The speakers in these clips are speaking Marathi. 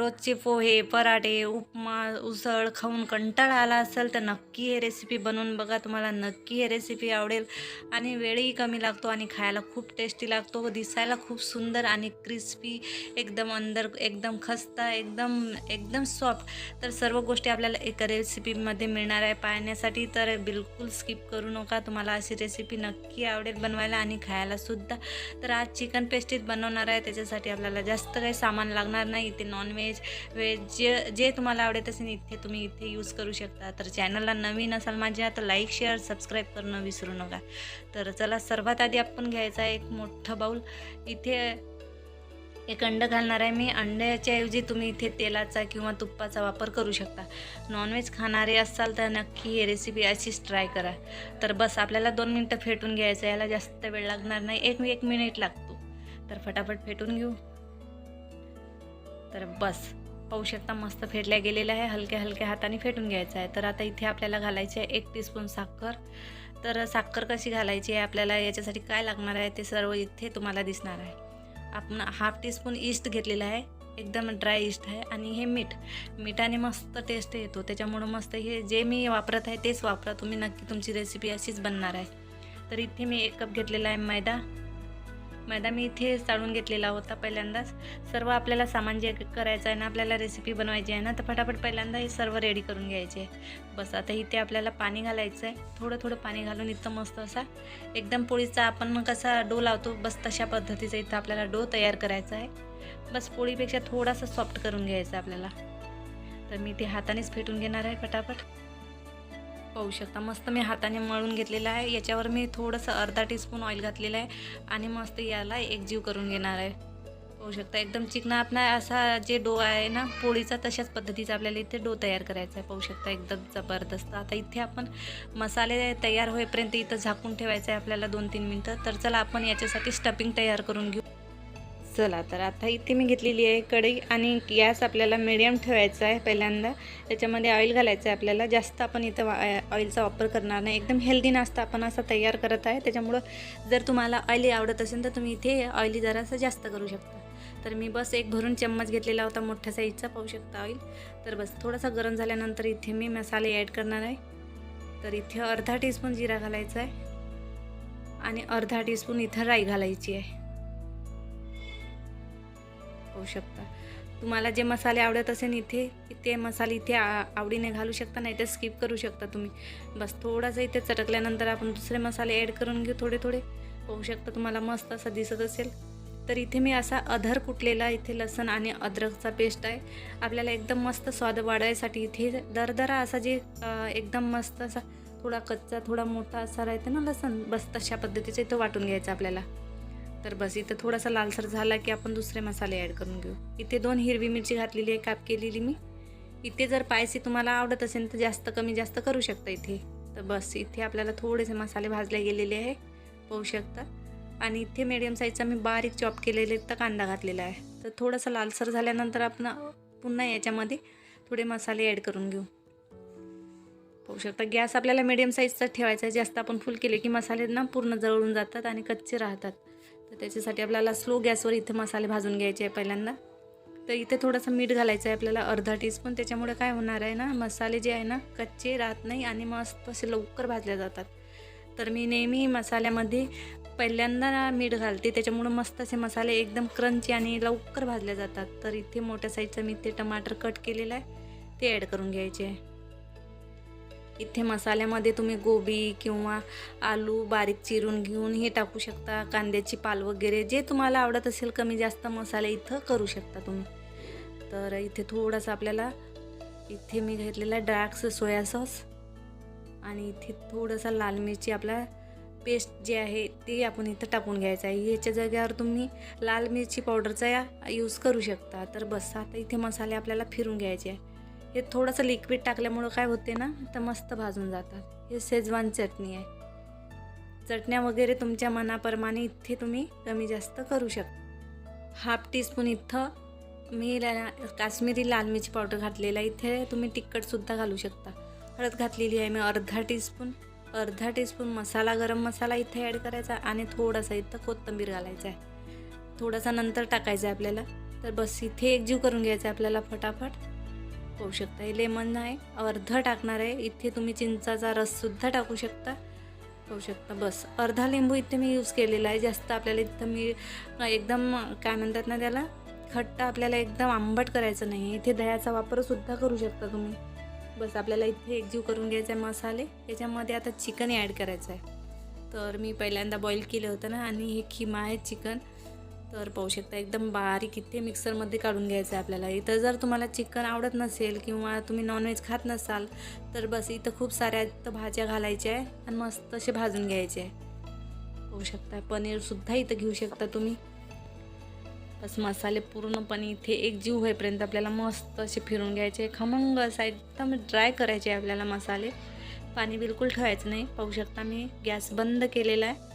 रोजचे पोहे पराठे उपमा उसळ खाऊन कंटाळा आला असेल तर नक्की हे रेसिपी बनवून बघा. तुम्हाला नक्की हे रेसिपी आवडेल. आणि वेळही कमी लागतो आणि खायला खूप टेस्टी लागतो व दिसायला खूप सुंदर आणि क्रिस्पी एकदम अंदर एकदम खस्ता एकदम एकदम सॉफ्ट तर सर्व गोष्टी आपल्याला एका रेसिपीमध्ये मिळणार आहे पाहण्यासाठी. तर बिलकुल स्किप करू नका. तुम्हाला अशी रेसिपी नक्की आवडेल बनवायला आणि खायलासुद्धा तर आज चिकन पेस्टीत बनवणार आहे. त्याच्यासाठी आपल्याला जास्त काही सामान लागणार नाही. इथे नॉनव्हेज व्हेज जे जे तुम्हाला आवडत असेल इथे तुम्ही इथे यूज करू शकता. तर चॅनलला नवीन असाल माझ्या तर लाईक शेअर सबस्क्राईब करणं विसरू नका. तर चला सर्वात आधी आपण घ्यायचा आहे एक मोठं बाऊल इथे एक अंडं घालणार आहे मी. अंड्याच्या ऐवजी तुम्ही इथे तेलाचा किंवा तुप्पाचा वापर करू शकता. नॉनव्हेज खाणारे असाल तर नक्की ही रेसिपी अशीच ट्राय करा. तर बस आपल्याला दोन मिनटं फेटून घ्यायचं याला जास्त वेळ लागणार नाही. एक एक मिनिट लागतो. तर फटाफट फेटून घेऊ. तर बस. पाहू शकता मस्त फेटल्या गेलेलं आहे. हलक्या हलक्या हाताने फेटून घ्यायचं आहे. तर आता इथे आपल्याला घालायचे आहे एक टीस्पून साखर. तर साखर कशी घालायची आहे आपल्याला? याच्यासाठी काय लागणार आहे? ते सर्व इथे तुम्हाला दिसणार आहे. आपण हाफ टीस्पून ईस्ट घेतलेला आहे. एकदम ड्राय ईस्ट आहे. आणि हे मीठ. मिठाने मस्त टेस्ट येतो. त्याच्यामुळं मस्त हे जे मी वापरत आहे तेच वापरा. तुम्ही नक्की तुमची रेसिपी अशीच बनणार आहे. तर इथे मी एक कप घेतलेला आहे मैदा. मैदा मी इथे चाळून घेतलेला होता पहिल्यांदाच. सर्व आपल्याला सामान जे करायचं आहे ना आपल्याला रेसिपी बनवायची आहे ना तर फटाफट पहिल्यांदा हे सर्व रेडी करून घ्यायचे. बस आता इथे आपल्याला पाणी घालायचं आहे. थोडं थोडं पाणी घालून इथं मस्त असा एकदम पोळीचा आपण कसा डो लावतो बस तशा पद्धतीचा इथं आपल्याला डो तयार करायचा आहे. बस पोळीपेक्षा थोडासा सॉफ्ट करून घ्यायचा आपल्याला. तर मी ते हातानेच फेटून घेणार आहे पटापट पाहू शकता. मस्त मी हाताने मळून घेतलेलं आहे. याच्यावर मी थोडंसं अर्धा टीस्पून ऑइल घातलेलं आहे आणि मस्त याला एकजीव करून घेणार आहे. पाहू शकता एकदम चिकना आपला असा जे डो आहे ना पोळीचा तशाच पद्धतीचा आपल्याला इथे डो तयार करायचा आहे. पाहू शकता एकदम जबरदस्त. आता इथे आपण मसाले तयार होईपर्यंत इथं झाकून ठेवायचं आहे आपल्याला दोन तीन मिनटं. तर चला आपण याच्यासाठी स्टफिंग तयार करून घेऊ. चला तर आता इथे मी घेतलेली आहे कढई आणि गॅस आपल्याला मिडियम ठेवायचा आहे पहिल्यांदा. त्याच्यामध्ये ऑइल घालायचं आहे आपल्याला. जास्त आपण इथं वा ऑइलचा वापर करणार नाही. एकदम हेल्दी नाश्ता आपण असा तयार करत आहे. त्याच्यामुळं जर तुम्हाला ऑइली आवडत असेल तर तुम्ही इथे ऑइली जरासं जास्त करू शकता. तर मी बस एक भरून चम्मच घेतलेला होता मोठ्या साईजचा पाहू शकता ऑइल तर बस थोडासा गरम झाल्यानंतर इथे मी मसाले ॲड करणार आहे. तर इथे अर्धा टीस्पून जिरा घालायचा आहे. आणि अर्धा टीस्पून इथं राई घालायची आहे. खाऊ शकता. तुम्हाला जे मसाले आवडत असेल इथे ते मसाले इथे आवडीने घालू शकता नाही तर स्किप करू शकता तुम्ही. बस थोडासा इथे चटकल्यानंतर आपण दुसरे मसाले ॲड करून घेऊ थोडे थोडे होऊ शकता तुम्हाला मस्त असं दिसत असेल. तर इथे मी असा अधर कुटलेला इथे लसण आणि अद्रकचा पेस्ट आहे. आपल्याला एकदम मस्त स्वाद वाढायसाठी इथे दरदरा असा जे एकदम मस्त असा थोडा कच्चा थोडा मोठा असा राहते ना लसण बस तशा पद्धतीचं इथं वाटून घ्यायचं आपल्याला. तर बस इथं थोडासा लालसर झाला की आपण दुसरे मसाले ॲड करून घेऊ. इथे दोन हिरवी मिरची घातलेली आहे काप केलेली मी. इथे जर पायसी तुम्हाला आवडत असेल तर जास्त कमी जास्त करू शकता इथे. तर बस इथे आपल्याला थोडेसे मसाले भाजले गेलेले आहे पाहू शकता. आणि इथे मिडियम साईजचा मी बारीक चॉप केलेले तर कांदा घातलेला आहे. तर थोडासा लालसर झाल्यानंतर आपण पुन्हा याच्यामध्ये थोडे मसाले ॲड करून घेऊ. पाहू शकता गॅस आपल्याला मिडियम साईजचा ठेवायचा आहे. जास्त आपण फुल केले की मसाले ना पूर्ण जळून जातात आणि कच्चे राहतात. तर त्याच्यासाठी आपल्याला स्लो गॅसवर इथे मसाले भाजून घ्यायचे आहे पहिल्यांदा. तर इथे थोडंसं मीठ घालायचं आहे आपल्याला अर्धा टीस्पून त्याच्यामुळे काय होणार आहे ना मसाले जे आहे ना कच्चे राहत नाही आणि मस्त असे लवकर भाजले जातात. तर मी नेहमी मसाल्यामध्ये पहिल्यांदा मीठ घालते. त्याच्यामुळं मस्त असे मसाले एकदम क्रंची आणि लवकर भाजले जातात. तर इथे मोठ्या साईजचं मी ते टमाटर कट केलेलं आहे. ते ॲड करून घ्यायचे आहे. इथे मसाल्यामध्ये तुम्ही गोबी किंवा आलू बारीक चिरून घेऊन हे टाकू शकता कांद्याची पाल वगैरे. जे तुम्हाला आवडत असेल कमी जास्त मसाले इथं करू शकता तुम्ही. तर इथे थोडंसं आपल्याला इथे मी घेतलेला ड्राक्स सोया सॉस आणि इथे थोडंसं लाल मिरची आपला पेस्ट जे आहे ते आपण इथं टाकून घ्यायचं आहे. याच्या जागेवर तुम्ही लाल मिरची पावडरचा यूज करू शकता. तर बस आता इथे मसाले आपल्याला फिरून घ्यायचे आहे. हे थोडंसं लिक्विड टाकल्यामुळं काय होते ना तर मस्त भाजून जातात. हे शेजवान चटणी आहे. चटण्या वगैरे तुमच्या मनाप्रमाणे इथे तुम्ही कमी जास्त करू शकता. हाफ टीस्पून इथं मी काश्मीरी लाल मिरची पावडर घातलेला इथे तुम्ही तिखटसुद्धा घालू शकता. हळद घातलेली आहे मी अर्धा टीस्पून अर्धा टीस्पून मसाला गरम मसाला इथे ॲड करायचा आणि थोडासा इथं कोथिंबीर घालायचा आहे. थोडासा नंतर टाकायचा आहे आपल्याला. तर बस इथे एकजीव करून घ्यायचं आहे आपल्याला फटाफट. पाहू शकता. हे लेमन आहे अर्ध टाकणार आहे. इथे तुम्ही चिंचाचा रससुद्धा टाकू शकता. पाहू शकता. बस. अर्धा लिंबू इथे मी यूज केलेला आहे. जास्त आपल्याला इथं मी एकदम काय म्हणतात ना त्याला खट्टा आपल्याला एकदम आंबट करायचं नाही इथे दह्याचा वापरसुद्धा करू शकता तुम्ही. बस आपल्याला इथे एकजीव करून घ्यायचा आहे मसाले. याच्यामध्ये आता चिकन ॲड करायचं आहे. तर मी पहिल्यांदा बॉईल केलं होतं ना आणि हे खिमा आहे चिकन. तर पाहू शकता एकदम बारीक इथे मिक्सरमध्ये काढून घ्यायचं आहे आपल्याला. इथं जर तुम्हाला चिकन आवडत नसेल किंवा तुम्ही नॉनव्हेज खात नसाल तर बस इथं खूप साऱ्या इथं भाज्या घालायच्या आहे आणि मस्त असे भाजून घ्यायचे आहे. होऊ शकता पनीरसुद्धा इथं घेऊ शकता तुम्ही. बस मसाले पूर्णपणे इथे एक जीव होईपर्यंत आपल्याला मस्त असे फिरून घ्यायचे खमंग असा एकदम ड्राय करायचे आहे आपल्याला मसाले. पाणी बिलकुल ठेवायचं नाही. पाहू शकता मी गॅस बंद केलेला आहे.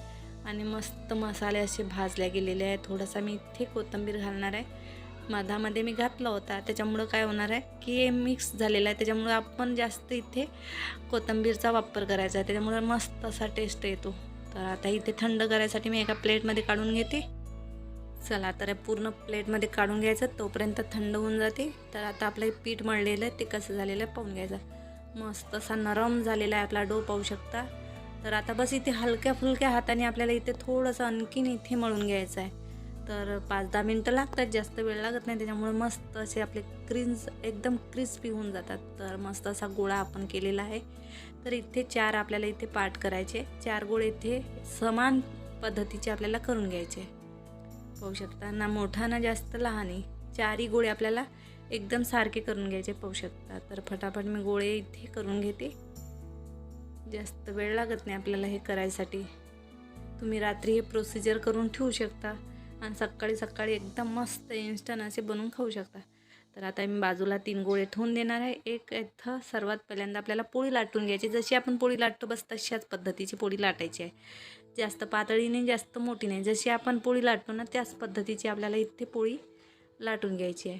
आणि मस्त मसाले असे भाजले गेलेले आहे थोडासा मी इथे कोथिंबीर घालणार आहे. मधामध्ये मी घातला होता. त्याच्यामुळं काय होणार आहे की हे मिक्स झालेलं आहे. त्याच्यामुळं आपण जास्त इथे कोथिंबीरचा वापर करायचा आहे. त्याच्यामुळं मस्त असा टेस्ट येतो. तर आता इथे थंड करायसाठी मी एका प्लेटमध्ये काढून घेते. चला तर पूर्ण प्लेटमध्ये काढून घ्यायचं. तोपर्यंत थंड होऊन जाते. तर आता आपलं हे पीठ मळलेलं आहे. ते कसं झालेलं आहे पाहून घ्यायचं. मस्त असा नरम झालेला आहे आपला डो पाहू शकता. तर आता बस इथे हलक्या फुलक्या हाताने आपल्याला इथे थोडंसं आणखीन इथे मळून घ्यायचं आहे. तर पाच दहा मिनटं लागतात जास्त वेळ लागत नाही त्याच्यामुळे मस्त असे आपले क्रिन्स एकदम क्रिस्पी होऊन जातात. तर मस्त असा गोळा आपण केलेला आहे. तर इथे चार आपल्याला इथे पाठ करायचे चार गोळे इथे समान पद्धतीचे आपल्याला करून घ्यायचे पाहू शकता ना मोठा ना जास्त लहान आहे. चारही गोळे आपल्याला एकदम सारखे करून घ्यायचे पाहू शकता. तर फटाफट मी गोळे इथे करून घेते. जास्त वेळ लागत नाही आपल्याला हे करायसाठी. तुम्ही रात्री हे प्रोसिजर करून ठेवू शकता आणि सकाळी सकाळी एकदम मस्त इन्स्टंट असे बनवून खाऊ शकता. तर आता मी बाजूला तीन गोळे ठेवून देणार आहे. एक इथं सर्वात पहिल्यांदा आपल्याला पोळी लाटून घ्यायची. जशी आपण पोळी लाटतो बस तशाच पद्धतीची पोळी लाटायची आहे. जास्त पातळी नाही जास्त मोठी नाही. जशी आपण पोळी लाटतो ना त्याच पद्धतीची आपल्याला इथे पोळी लाटून घ्यायची आहे.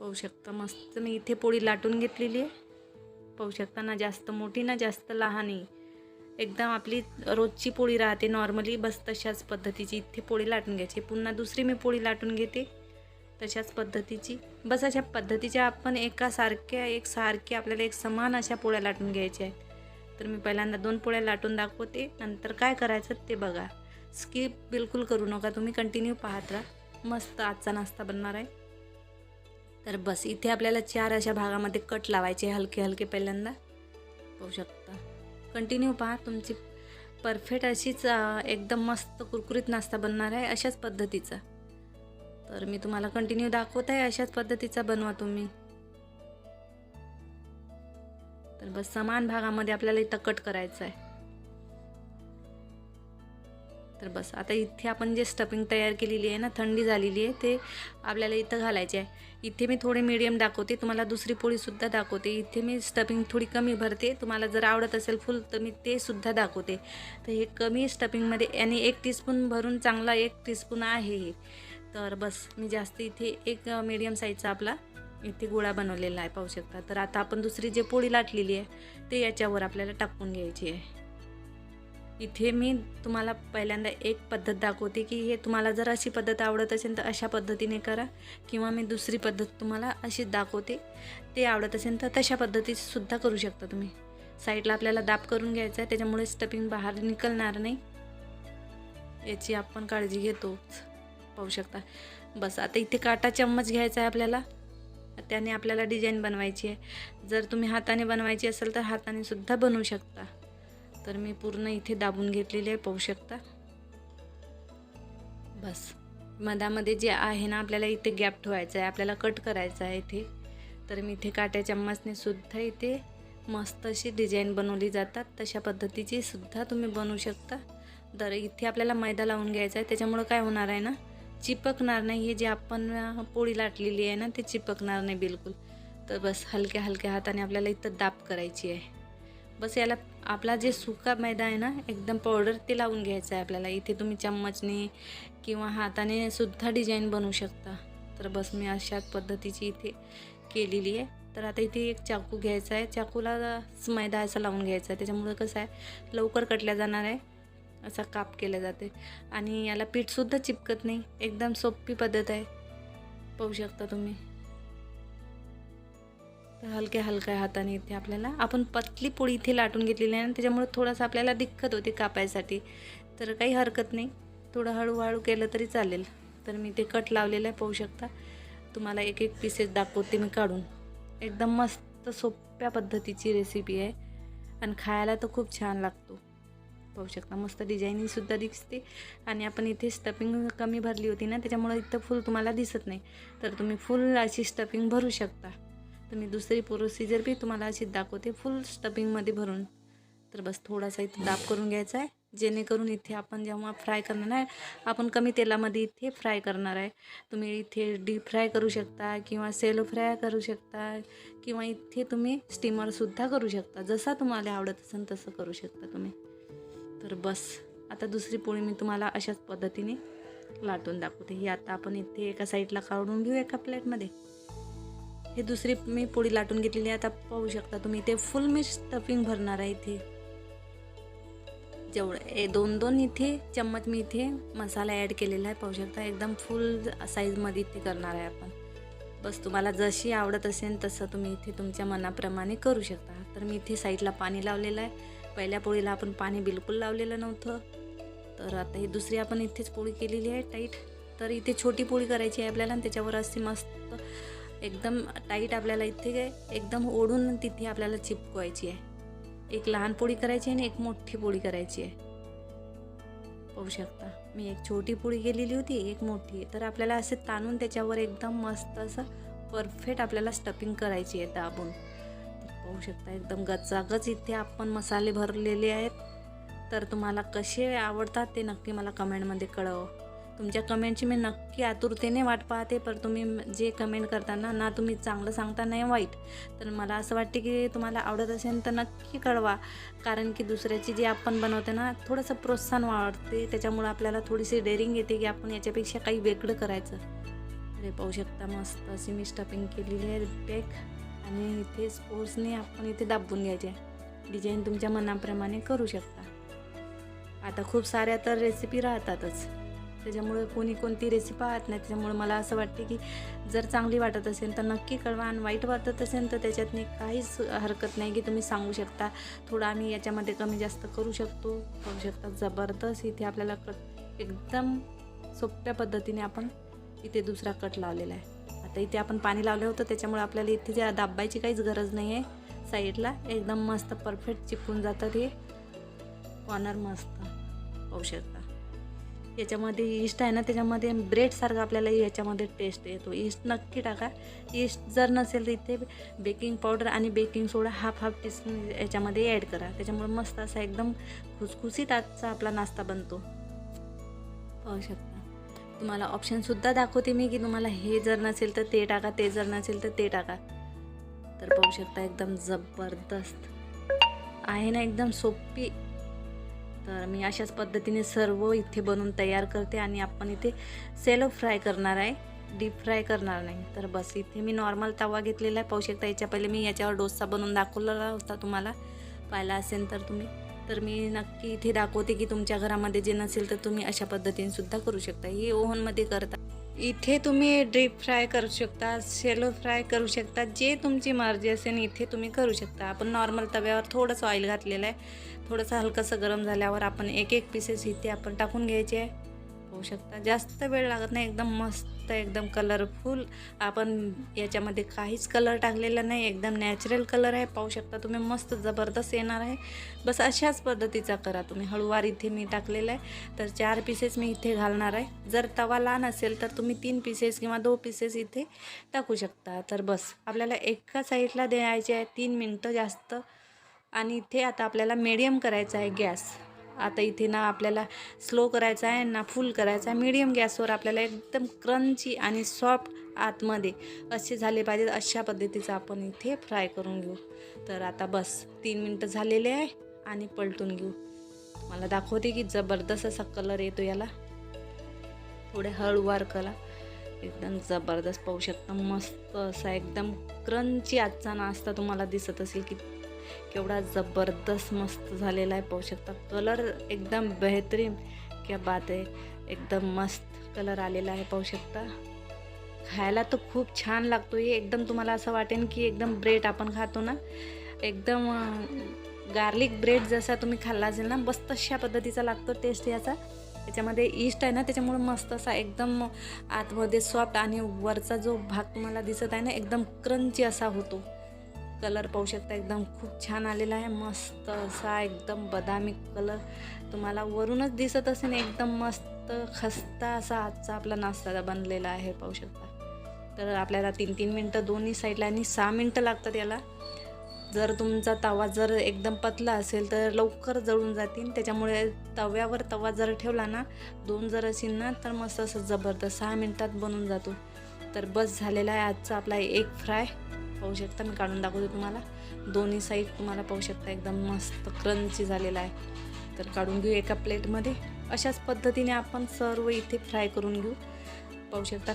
पाहू शकता मस्त मी इथे पोळी लाटून घेतलेली आहे. पाहू शकता ना जास्त मोठी ना जास्त लहान. आहे एकदम आपली रोजची पोळी राहते नॉर्मली बस तशाच पद्धतीची. इथे पोळी लाटून घ्यायची. पुन्हा दुसरी मी पोळी लाटून घेते तशाच पद्धतीची. बस अशा पद्धतीच्या आपण एकासारख्या एक सारख्या आपल्याला एक समान अशा पोळ्या लाटून घ्यायच्या आहेत. तर मी पहिल्यांदा दोन पोळ्या लाटून दाखवते. नंतर काय करायचं ते बघा. स्किप बिलकुल करू नका. तुम्ही कंटिन्यू पाहत राहा. मस्त आजचा नाश्ता बनणार आहे. तर बस इथे आपल्याला चार अशा भागामध्ये कट लावायचे हलके हलके पहिल्यांदा. पाहू शकता. कंटिन्यू पहा तुमची परफेक्ट अशीच एकदम मस्त कुरकुरीत नाश्ता बनणार आहे अशाच पद्धतीचा. तर मी तुम्हाला कंटिन्यू दाखवत आहे अशाच पद्धतीचा बनवा तुम्ही. तर बस समान भागामध्ये आपल्याला इथं कट करायचं आहे. तर बस आता इथे आपण जे स्टफिंग तयार केलेली आहे ना थंडी झालेली आहे ते आपल्याला इथं घालायचे आहे. इथे मी थोडे मीडियम दाखवते तुम्हाला दुसरी पोळीसुद्धा दाखवते. इथे मी स्टफिंग थोडी कमी भरते तुम्हाला जर आवडत असेल फुल तर मी ते सुद्धा दाखवते. तर हे कमी स्टफिंगमध्ये आणि एक टीस्पून भरून चांगला एक टीस्पून आहे हे. तर बस मी जास्त इथे एक मीडियम साईजचा आपला इथे गोळा बनवलेला आहे पाहू शकता. तर आता आपण दुसरी जे पोळी लाटलेली आहे ते याच्यावर आपल्याला टाकून घ्यायची आहे. इथे मी तुम्हाला पहिल्यांदा एक पद्धत दाखवते की हे तुम्हाला जर अशी पद्धत आवडत असेल तर अशा पद्धतीने करा. किंवा मी दुसरी पद्धत तुम्हाला अशीच दाखवते. ते आवडत असेल तर तशा पद्धतीसुद्धा करू शकता तुम्ही. साईडला आपल्याला दाब करून घ्यायचा आहे त्याच्यामुळे स्टपिंग बाहेर निकलणार नाही. याची आपण काळजी घेतोच. पाहू शकता. बस आता इथे काटा चम्मच घ्यायचा आहे आपल्याला. त्याने आपल्याला डिझाईन बनवायची आहे. जर तुम्ही हाताने बनवायची असेल तर हाताने सुद्धा बनवू शकता. तर मी पूर्ण इथे दाबून घेतलेली आहे पाहू शकता बस. मधामध्ये जे आहे ना आपल्याला इथे गॅप ठेवायचा आहे आपल्याला कट करायचा आहे इथे. तर मी इथे काट्या चम्मचने सुद्धा इथे मस्त अशी डिझाईन बनवली जातात. तशा पद्धतीची सुद्धा तुम्ही बनवू शकता. तर इथे आपल्याला मैदा लावून घ्यायचा आहे. त्याच्यामुळं काय होणार आहे ना चिपकणार नाही. हे जे आपण पोळी लाटलेली आहे ना ते चिपकणार नाही बिलकुल. तर बस हलक्या हलक्या हाताने आपल्याला इथं दाब करायची आहे. बस याला आपला जे सुका मैदा आहे ना एकदम पावडर ते लावून घ्यायचं आहे आपल्याला. इथे तुम्ही चम्मचने किंवा हाताने सुद्धा डिझाईन बनवू शकता. तर बस मी अशाच पद्धतीची इथे केलेली आहे. तर आता इथे एक चाकू घ्यायचा आहे. चाकूला मैदा असा लावून घ्यायचा आहे. त्याच्यामुळं कसं आहे लवकर कटल्या जाणार आहे. असा काप केला जाते आणि याला पीठसुद्धा चिपकत नाही. एकदम सोपी पद्धत आहे. पाहू शकता तुम्ही. हलक्या हलक्या हाताने इथे आपल्याला. आपण पतली पोळी इथे लाटून घेतलेली आहे ना त्याच्यामुळे थोडंसं आपल्याला दिक्कत होती कापायसाठी. तर काही हरकत नाही. थोडं हळूहळू केलं तरी चालेल. तर मी ते कट लावलेलं आहे पाहू शकता. तुम्हाला एक एक पीसेस दाखवते मी काढून. एकदम मस्त सोप्या पद्धतीची रेसिपी आहे. आणि खायला तर खूप छान लागतो. पाहू शकता मस्त डिझायनिंगसुद्धा दिसते. आणि आपण इथे स्टफिंग कमी भरली होती ना त्याच्यामुळे इथं फुल तुम्हाला दिसत नाही. तर तुम्ही फुल अशी स्टफिंग भरू शकता. तर मी दुसरी प्रोसिजर बी तुम्हाला अशी दाखवते. फुल स्टफिंगमध्ये भरून. तर बस थोडासा इथे दाब करून घ्यायचा आहे. जेणेकरून इथे आपण जेव्हा फ्राय करणार आहे आपण कमी तेलामध्ये इथे फ्राय करणार आहे. तुम्ही इथे डीप फ्राय करू शकता किंवा सेलो फ्राय करू शकता किंवा इथे तुम्ही स्टीमरसुद्धा करू शकता. जसा तुम्हाला आवडत असेल तसं करू शकता तुम्ही. तर बस आता दुसरी पोळी मी तुम्हाला अशाच पद्धतीने लाटून दाखवते. ही आता आपण इथे एका साईडला काढून घेऊ एका प्लेटमध्ये हे दुसरी मी पोळी लाटून घेतलेली आहे. आता पाहू शकता तुम्ही इथे फुल मी स्टफिंग भरणार आहे इथे. जेवढं ए दोन दोन इथे चम्मच मी इथे मसाला ॲड केलेला आहे. पाहू शकता एकदम फुल साईजमध्ये इथे करणार आहे आपण. बस तुम्हाला जशी आवडत असेल तसं तुम्ही इथे तुमच्या मनाप्रमाणे करू शकता. तर मी इथे साईडला पाणी लावलेलं आहे. पहिल्या पोळीला आपण पाणी बिलकुल लावलेलं नव्हतं. तर आता ही दुसरी आपण इथेच पोळी केलेली आहे टाईट तर इथे छोटी पोळी करायची आहे आपल्याला आणि त्याच्यावर असे मस्त एकदम टाईट आपल्याला इथे एकदम ओढून तिथे आपल्याला चिपकवायची आहे. एक लहान पोळी करायची आहे आणि एक मोठी पोळी करायची आहे. पाहू शकता. मी एक छोटी पोळी केलेली होती एक मोठी तर आपल्याला असे ताणून त्याच्यावर एकदम मस्त असं परफेक्ट आपल्याला स्टफिंग करायची आहे दाबून. पाहू शकता एकदम गचागच इथे आपण मसाले भरलेले आहेत. तर तुम्हाला कसे आवडतात ते नक्की मला कमेंटमध्ये कळव. तुमच्या कमेंटची मी नक्की आतुरतेने वाट पाहते पण तुम्ही जे कमेंट करताना ना तुम्ही चांगलं सांगता नाही वाईट. तर मला असं वाटते की तुम्हाला आवडत असेल तर नक्की कळवा. कारण की दुसऱ्याची जे आपण बनवते ना थोडंसं प्रोत्साहन वाढते. त्याच्यामुळं आपल्याला थोडीशी डेअरिंग येते की आपण याच्यापेक्षा काही वेगळं करायचं. अरे पाहू शकता मस्त अशी मी स्टफिंग केलेली आहे पॅक आणि इथे स्पोर्ट्सने आपण इथे दाबून घ्यायचे. डिझाईन तुमच्या मनाप्रमाणे करू शकता. आता खूप साऱ्या तर रेसिपी राहतातच. त्याच्यामुळे कोणी कोणती रेसिपी पाहत नाही. त्याच्यामुळे मला असं वाटते की जर चांगली वाटत असेल तर नक्की कळवा. आणि वाईट वाटत असेल तर त्याच्यातनी काहीच हरकत नाही की तुम्ही सांगू शकता. थोडं आम्ही याच्यामध्ये कमी जास्त करू शकतो. करू शकता जबरदस्त. इथे आपल्याला कट एकदम सोप्या पद्धतीने आपण इथे दुसरा कट लावलेला आहे. आता इथे आपण पाणी लावलं होतं. त्याच्यामुळे आपल्याला इथे ज्या दाबायची काहीच गरज नाही आहे साईडला एकदम मस्त परफेक्ट चिपकून जातात हे कॉर्नर मस्त. पाहू शकतो. याच्यामध्ये इस्ट आहे ना त्याच्यामध्ये ब्रेडसारखं आपल्याला याच्यामध्ये टेस्ट येतो. इस्ट नक्की टाका. इस्ट जर नसेल तर इथे बेकिंग पावडर आणि baking soda half half teaspoon याच्यामध्ये ॲड करा. त्याच्यामुळे मस्त असा एकदम खुसखुसीत आजचा आपला नाश्ता बनतो. पाहू शकता. तुम्हाला ऑप्शनसुद्धा दाखवते मी की तुम्हाला हे जर नसेल तर ते टाका ते जर नसेल तर ते टाका. तर पाहू शकता एकदम जबरदस्त. आहे ना एकदम सोपी तर मी अशाच पद्धतीने सर्व इथे बनवून तयार करते आणि आपण इथे सेलो फ्राय करणार आहे. डीप फ्राय करणार नाही. तर बस इथे मी नॉर्मल तवा घेतलेला आहे. पाहू शकता याच्या पहिले मी याच्यावर डोसा बनवून दाखवलेला होता तुम्हाला. पाहिला असेल तर तुम्ही. तर मी नक्की इथे दाखवते की तुमच्या घरामध्ये जे नसेल तर तुम्ही अशा पद्धतीने सुद्धा करू शकता. हे ओव्हनमध्ये करता. इथे तुम्ही ड्रीप फ्राय करू शकता शेलो फ्राय करू शकता जे तुमची मर्जी असेल इथे तुम्ही करू शकता. आपण नॉर्मल तव्यावर थोडंसं ऑइल घातलेलं आहे. थोडंसं हलकंसं गरम झाल्यावर आपण एक एक पीसेस इथे आपण टाकून घ्यायचे आहे. होऊ शकता. जास्त वेळ लागत नाही. एकदम मस्त एकदम कलरफुल आपण याच्यामध्ये काहीच कलर टाकलेला नाही. एकदम नॅचरल कलर आहे. पाहू शकता तुम्ही मस्त जबरदस्त येणार आहे. बस अशाच पद्धतीचा करा तुम्ही. हळूवार इथे मी टाकलेलं आहे. तर चार पीसेस मी इथे घालणार आहे. जर तवा लहान असेल तर तुम्ही तीन पीसेस किंवा दो पीसेस इथे टाकू शकता. तर बस आपल्याला एका साईडला द्यायचे आहे तीन मिनटं जास्त. आणि इथे आता आपल्याला मीडियम करायचा आहे गॅस. आता इथे ना आपल्याला स्लो करायचा आहे ना फुल करायचा आहे. मीडियम गॅसवर आपल्याला एकदम क्रंची आणि सॉफ्ट आतमध्ये असे झाले पाहिजेत. अशा पद्धतीचं आपण इथे फ्राय करून घेऊ. तर आता बस तीन मिनटं झालेले आहे आणि पलटून घेऊ. मला दाखवते की जबरदस्त असा कलर येतो याला. थोडे हळूवार कला एकदम जबरदस्त पाहू शकता. मस्त असा एकदम क्रंची आजचा नाश्ता तुम्हाला दिसत असेल. की केवढा जबरदस्त मस्त झालेला आहे. पाहू शकता कलर एकदम बेहतरीन क्या बात आहे. एकदम मस्त कलर आलेला आहे पाहू शकता. खायला तर खूप छान लागतो. हे एकदम तुम्हाला असं वाटेल की एकदम ब्रेड आपण खातो ना. एकदम गार्लिक ब्रेड जसा तुम्ही खाल्ला असेल ना बस तशा पद्धतीचा लागतो टेस्ट याचा. त्याच्यामध्ये ईस्ट आहे ना त्याच्यामुळे मस्त असा एकदम आतमध्ये सॉफ्ट आणि वरचा जो भाग तुम्हाला दिसत आहे ना एकदम क्रंची असा होतो. कलर पाहू शकता. एकदम खूप छान आलेला आहे. मस्त असा एकदम बदामी कलर तुम्हाला वरूनच दिसत असेल. एकदम मस्त खस्ता असा आजचा आपला नाश्ता बनलेला आहे पाहू शकता. तर आपल्याला तीन तीन मिनटं दोन्ही साईडला आणि सहा मिनटं लागतात याला. जर तुमचा तवा जर एकदम पतला असेल तर लवकर जळून जातील. त्याच्यामुळे तव्यावर तवा जर ठेवला ना दोन जर असेल ना तर मस्त असं जबरदस्त सहा मिनटात बनून जातो. तर बस झालेला आहे आजचा आपला एक फ्राय. पाहू शकता. मी काढून दाखवते तुम्हाला. दोन्ही साईड तुम्हाला पाहू शकता. एकदम मस्त क्रंची झालेला आहे. तर काढून घेऊ एका प्लेटमध्ये अशाच पद्धतीने आपण सर्व इथे फ्राय करून घेऊ. पाहू शकता.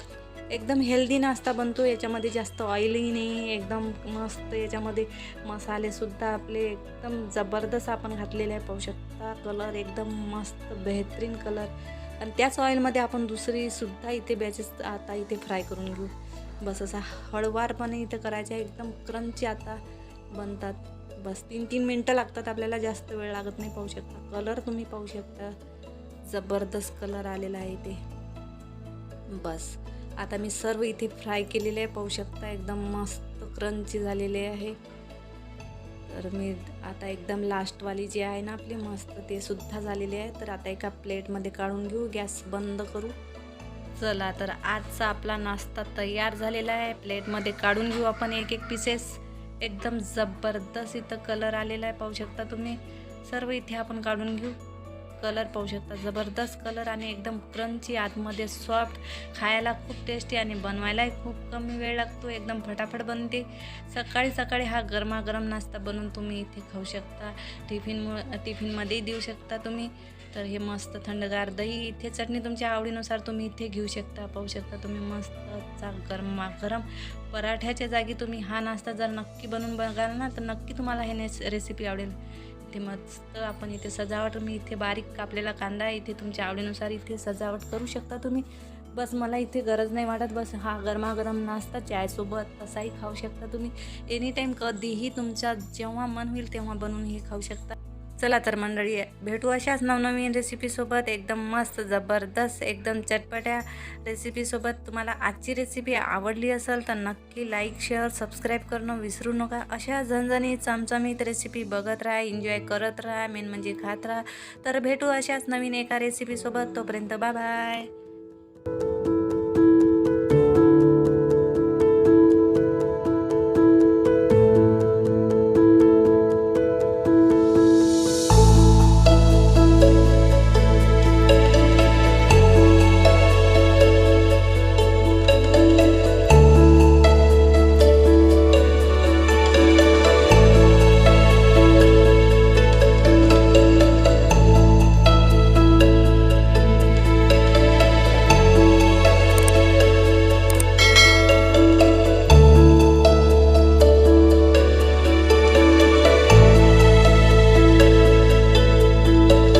एकदम हेल्दी नाश्ता बनतो. याच्यामध्ये जास्त ऑइलही नाही. एकदम मस्त याच्यामध्ये मसालेसुद्धा आपले एकदम जबरदस्त आपण घातलेले आहे. पाहू शकता. कलर एकदम मस्त बेहतरीन कलर आणि त्याच ऑइलमध्ये आपण दुसरीसुद्धा इथे बॅचेस आता इथे फ्राय करून घेऊ. बस असा हळवारपणे करायचं करायचा एकदम क्रंची आता बनतात. बस तीन तीन मिनटं लागतात आपल्याला जास्त वेळ लागत नाही पाहू शकता. कलर तुम्ही पाहू शकता. जबरदस्त कलर आलेला आहे इथे. बस. आता मी सर्व इथे फ्राय केलेले आहे पाहू शकता. एकदम मस्त क्रंची झालेले आहे. तर मी आता एकदम लास्टवाली जी आहे ना आपली मस्त ते सुद्धा झालेली आहे. तर आता एका प्लेटमध्ये काढून घेऊ गॅस बंद करू. चला तर आजचा आपला नाश्ता तयार झालेला आहे. प्लेटमध्ये काढून घेऊ आपण एक एक पीसेस एकदम जबरदस्त इथं कलर आलेला आहे पाहू शकता तुम्ही. सर्व इथे आपण काढून घेऊ. कलर पाहू शकता. जबरदस्त कलर आणि एकदम क्रंची आतमध्ये सॉफ्ट खायला खूप टेस्टी आणि बनवायलाही खूप कमी वेळ लागतो. एकदम फटाफट बनते. सकाळी सकाळी हा गरमागरम नाश्ता बनवून तुम्ही इथे खाऊ शकता. टिफिनमुळे टिफिनमध्येही देऊ शकता तुम्ही. तर हे मस्त थंडगार दही इथे चटणी तुमच्या आवडीनुसार तुम्ही इथे घेऊ शकता पाहू शकता. तुम्ही मस्त चा गरमा गरम पराठ्याच्या जागी तुम्ही हा नाश्ता जर नक्की बनवून बघाल ना तर नक्की तुम्हाला हे नेस रेसिपी आवडेल. इथे मस्त आपण इथे सजावट मी इथे बारीक कापलेला कांदा इथे तुमच्या आवडीनुसार इथे सजावट करू शकता तुम्ही. बस मला इथे गरज नाही वाटत बस हा गरमागरम नाश्ता चायसोबत तसाही खाऊ शकता तुम्ही. एनी टाईम कधीही तुमच्या जेव्हा मन होईल तेव्हा बनवून हे खाऊ शकता. चला तर मंडळी भेटू अशाच नवनवीन रेसिपीसोबत एकदम मस्त जबरदस्त एकदम चटपट्या रेसिपीसोबत तुम्हाला आजची रेसिपी आवडली असेल तर नक्की लाईक शेअर सबस्क्राईब करणं विसरू नका. अशा झणझणीत चमचमीत रेसिपी बघत राहा एन्जॉय करत राहा मेन म्हणजे खात राहा. तर भेटू अशाच नवीन एका रेसिपीसोबत तोपर्यंत बाय बाय